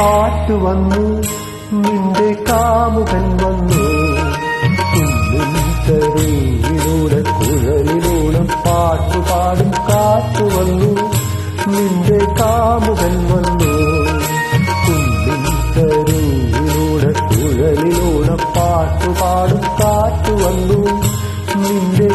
കാറ്റു വന്നു നിന്റെ കാമുകൻ വന്നു. തെരുവിലൂടെ കുഴലിലൂടെ പാട്ടുപാടും കാറ്റ് വന്നു. നിന്റെ കാമുകൻ വന്നു. തെരുവിലൂടെ കുഴലിലൂടെ പാട്ടുപാടും കാറ്റ് വന്നു. നിന്റെ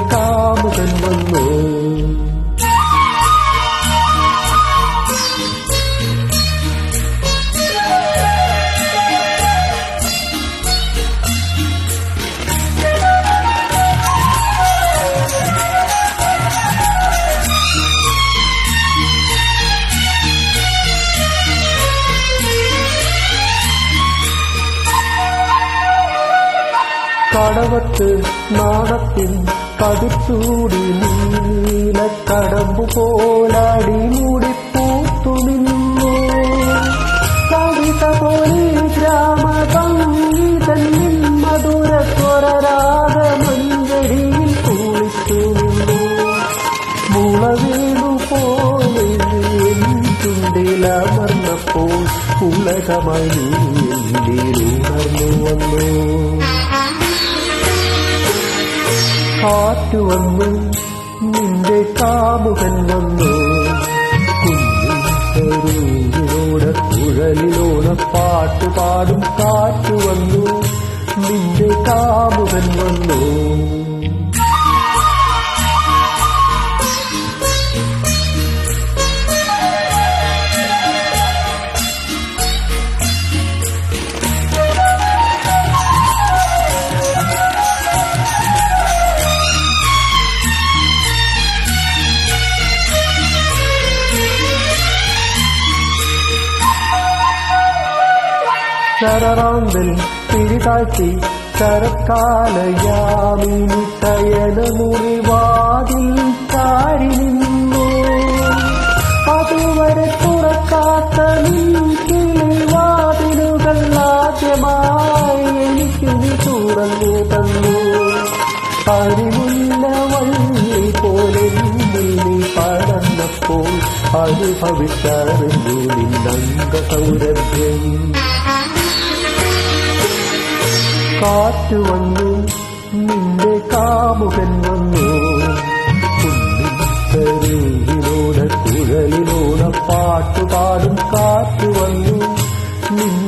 കടവത്ത് നാടത്തിൽ കടുത്തൂടി നീല കടമ്പു പോലാടി മൂടി പൂത്തു നിന്നു. കവിത പോലെ ഗ്രാമസംഗീതൻ മധുര സ്വരരാഗ മഞ്ചരിയിൽ കുളിച്ചു നിന്നു. മുളവീടു പോലെ ചുണ്ടിലമർന്നപ്പോൾ ഉലകമായി ഉണർന്നു വന്നു. കാറ്റു വന്നു നിന്റെ കാമുകൻ വന്നു. കുഞ്ഞിലൂടെ കുഴലിലൂടെ പാട്ടുപാടും കാറ്റു വന്നു നിന്റെ കാമുകൻ വന്നു. ശരറാന്തൽ തിരിതാഴ്ത്തി ശരക്കാലയാമിനി ശയനമുറി മുറിവാതിൽ ചാരി നിന്നു അതുവരെ തുറക്കാത്ത നിൻകിളി വാതിലുകൾ ആദ്യമായി എനിക്ക് നീ തുറന്നു തന്നു. അരിമുല്ല വള്ളി പോലെ നീ പടന്നപ്പോൾ അനുഭവിച്ചറിഞ്ഞു സൗരഭ്യം കാറ്റു വന്നു നിന്റെ കാമുകൻ വന്നു. കുഞ്ഞിലൂടെ കുഴലിലൂടെ പാട്ടുപാടും കാറ്റു വന്നു നിന്റെ